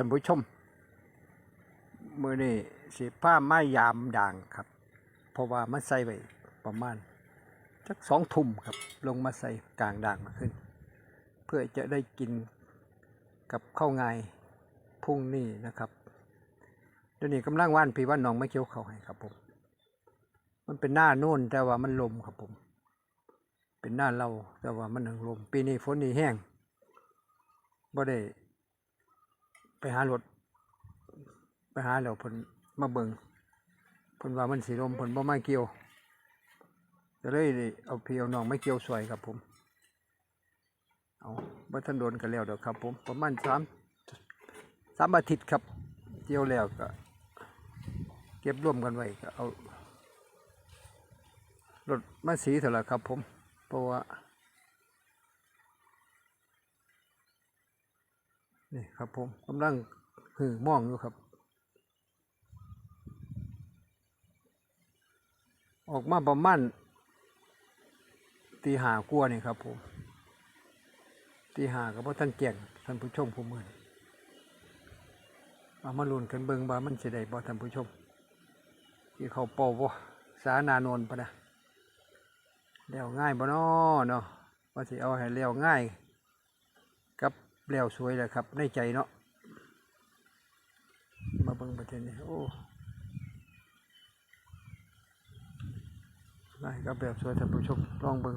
ท่านผู้ชมมือนี่สีผ้าไม้ยามด่างครับ เพราะว่ามันใส่ไว้ประมาณสักสองทุ่มครับ ลงมาใส่กลางด่างมาขึ้น เพื่อจะได้กินกับข้าวไงายพรุ่งนี้นะครับเดี๋ยวนี้กำลังว่านพี่ว่านน้องไม่เกี่ยวเขาให้ครับผม มันเป็นหน้าโน่นแต่ว่ามันลมครับผม เป็นหน้าเราแต่ว่ามันหนึ่งลม ปีนี้ฝนนี่แห้งบ่ได้ ไปหารถไปหาแล้วเพิ่นมาเบิ่งเพิ่นว่ามันสีลมเพิ่นบ่มาเกี่ยวก็เลยได้เอาเพี่เอาน้องไม่เกี่ยวสวยครับผม เอาบ่ทันโดนกันแล้วเด้อครับ ผมประมาณสามสามอาทิตย์ครับเกี่ยวแล้วก็ เก็บร่วมกันไว้ก็เอารถมาสีเถอะละครับ ผม เพราะว่า นี่ครับผมกำลังหือมองอยู่ครับ ออกมาประมาณตีหากลัวนี่ครับผมตีหากับพ่ท่านแก่งท่านผู้ชมผู้มือเอามาลุ้นกันเบิงว่ามันเสิได้บ่ท่านผู้ชม ที่เขาเป่าบ่สานานนปะนะเลี้ยวง่ายบ่น้อเนาะว่าสิเอาให้เลี้ยวง่าย กับ แล้วสวยแหละครับ ในใจเนาะมาเบิ่งประเทศนี้โอ้ง่ายกับแบบสวยท่านผู้ชมลองเบิ่ง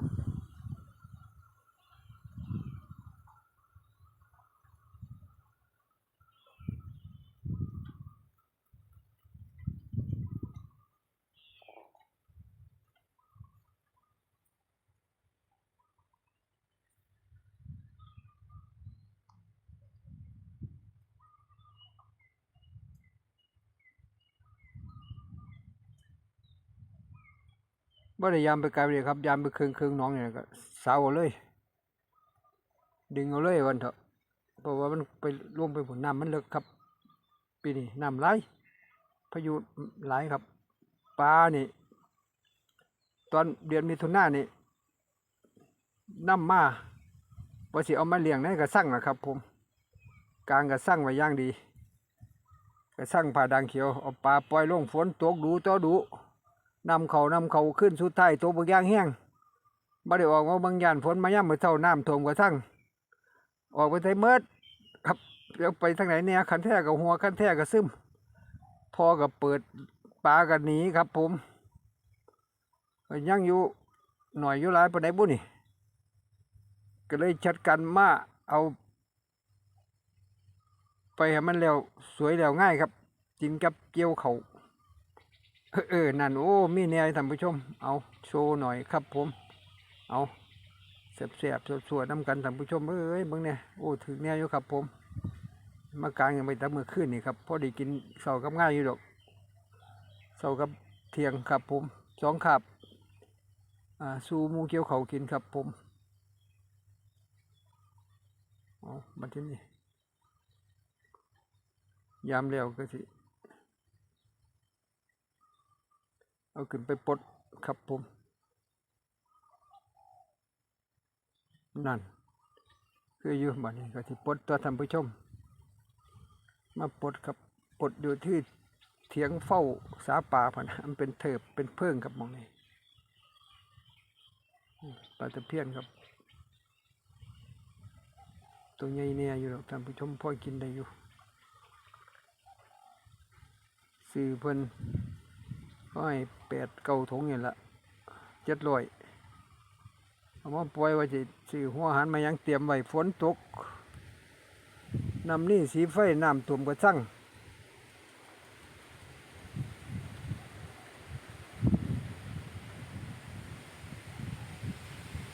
บ่ได้ยามไปไกลเลยครับ ยามไปครึ่งครึงน้องเนี่ยก็สาวเอาเลย ดึงเอาเลยวันเถอะเพราะว่ามันไปร่วมไปผลน้ำมันเลิกครับ ปีนี้น้ำไหลพายุไหลครับปลานี่ ตอนเดือนมิถุนายนนี่น้ำมาว่าสิเอามาเลี้ยงในกระสั่งนะครับ ผม กลางกระสั่งไว้อย่างดี กระสั่งผ่าดังเขียวเอาปลาปล่อยลงฝนตกดูต่อดู นำเขานำเขาขึ้นสุดท้ายตัวบางย่างแห้งบ่ได้ออกมาบางย่านฝนมาย่ำมือนเท่าน้ำท่วมกระสั่งออกไปไทเมิดครับเดี๋ยวไปทางไหนเนี่ยคันแท้กับหัวคันแท้กับซึมพอกับเปิดปลากันหนีครับ ผมยังอยู่หน่อยอยู่หลายปานไหนบุนี่ ก็เลยชัดกันมาเอา ไปให้มันแล้วสวยแล้วง่ายครับกินกับเกี๊ยวเขา เออเออนั่นโอ้มีแนวท่านผู้ชม เอาโชว์หน่อยครับผม เอาเสียบเสียบๆสวยๆน้ำกันท่านผู้ชมเอ้ยเบิ่งเนี่ยโอ้ถึงแนวอยู่ครับผมมากลางยังไปแตะมือขึ้นนี่ครับพอดีกินเสากับง่ายอยู่ดอกเสากับเทียงครับผมสองขับอ่าสูมูเกี๊ยวเขากินครับผมเอมาที่นี่ยามแล้วก็สิ เอาขึ้นไปปลดครับผม นั่น คืออยู่บ้านนี้ก็ที่ปลดตัวท่านผู้ชม มาปลดครับปลดอยู่ที่เถียงเฝ้าสาป่าพันนะมันเป็นเถิบเป็นเพิ่งครับมองนี้อืมปลาตะเพียนครับ ตัวใหญ่เนี่ยอยู่หรอกท่านผู้ชมพ่อกินได้อยู่ซื้อเพิ่น ห้อยแปดเก้าถุงนี่ละเจ็ดร้อยเอามาปล่อยไว้สิซื้อหัวหารมายังเตรียมไว้ฝนตกน้ำนี่สีไฟน้ำท่วมกระสั่ง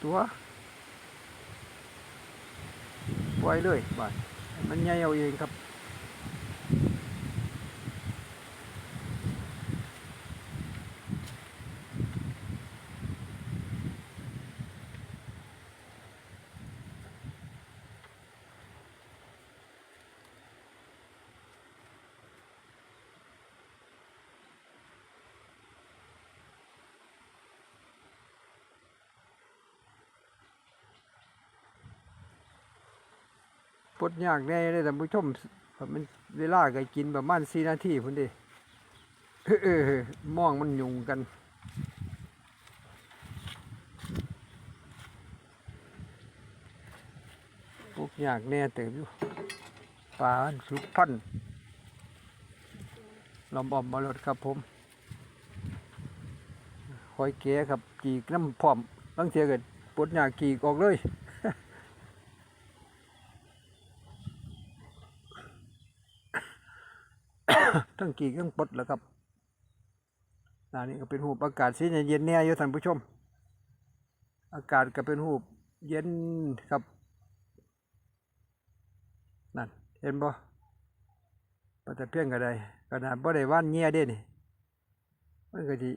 ตัวปล่อยเลยบาดมันใหญ่เอาเองครับ ปดยากแน่เลยท่านผู้ชมมันเวลาก็กินประมาณสี่นาทีพุ่นดิเออมองมันยุงกัน พวกยากแน่เติมอยู่ปลาสุกพันธ์ลอมออมมาลดครับผมหอยเก๋ครับกีกน้ำพร้อมบางเทียเกิดปวดยากกีกออกเลย ทั้งกีกทั้งปดแล้วครับอันนี้ก็เป็นหูอากาศสีเย็นแน่อยู่ท่านผู้ชม อากาศก็เป็นหูเย็นครับ นั่น เห็นบ่ปแต่เพียงก็ได้ขนาดบ่ได้ว่านเงี้ยเด้นี่มันก็สิ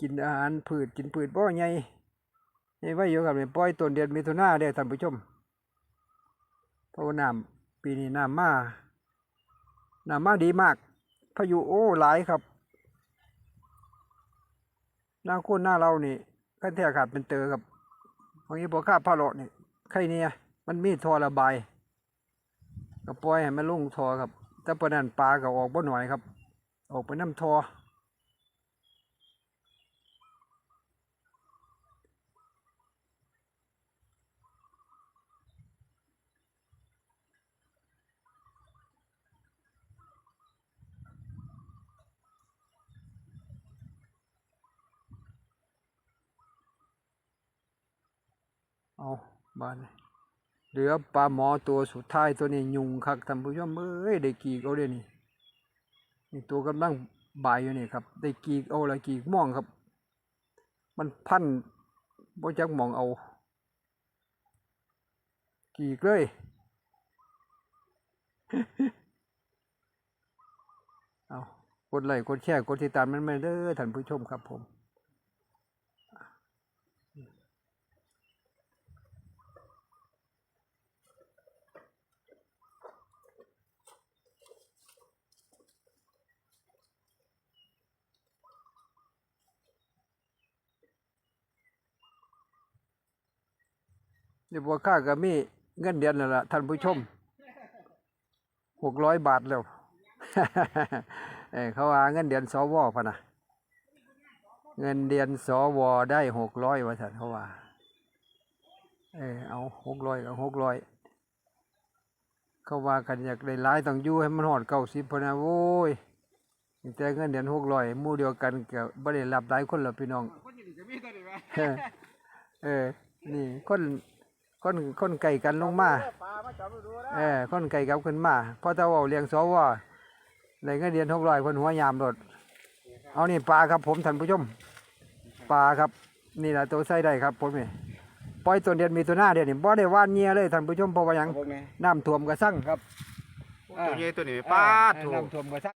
กินอาหารพืชกินพืชบ่ใหญ่ใหญ่ไว้อยู่กับนี่ปล่อยต้นเดือนมิถุนาเด้ท่านผู้ชมเพราะว่าน้ำปีนี้น้ำมาน้ำมาดีมาก พายุโอ้หลายครับหน้าโคนหน้าเรานี่ขั้นแท้ขาดเป็นเตอครับของนี้พอค่าพาโลนี่ใครเนี่ยมันมีทอระบายก็ปล่อยให้มันลุ่งทอครับ แต่ปานนั้นปลาก็ออกบ่หน่อยครับ ออกไปน้ำทอ เอาบ้านเหลือปลาหมอตัวสุดท้ายตัวนี้ยุงคักท่านผู้ชมเอ้ยได้กีกเอาเด้นี่นี่ตัวกำลังบ่ายอยู่นี่ครับ ได้กีกเอาละกีกม่วงครับ มันพันบ่จักมองเอา กีกเลยเอากดไลค์กดแชร์กดติดตามมันไมาเด้อท่านผู้ชมครับผม เดี๋ยวบัวข้าก็มีเงินเดือนแล้วล่ะท่านผู้ชมหกร้อยบาทแล้วเอเขาว่าเงินเดือนสวพะนะเงินเดือนสวได้หกร้อยว่านเขาว่า เออเอาหกร้อยกับหกร้อยเขาว่ากันอยากได้หลายต้องอยู่ให้มันหอดเก้าสิบพนะโว้ยแต่เงินเดือนหกร้อยมู่เดียวกันก็บ่ได้รับหลายคนหรอพี่น้องคนนี่จะมีตัวนี้ไหมเออเออ นี่คน คนคนไก่กันลงมาปลามาจับดูนะเออคนไก่กับขึ้นมาเพอตะเว่าเลี้ยงสวในเงินเดือนหกร้อยคนหัวยามรถเอานี่ปลาครับผมท่านผู้ชมปลาครับ นี่แหละตัวใส่ได้ครับผมนี่ปล่อยตัวเดือนมีตัวหน้าเดือนนี่บ่ได้ว่านเงียเลยท่านผู้ชมเพราะว่าหยังพวกนี้น้ำท่วมกระสั่งครับตัวใหญ่ตัวนี้ปลาเออถูกน้ำท่วมกระสั่ง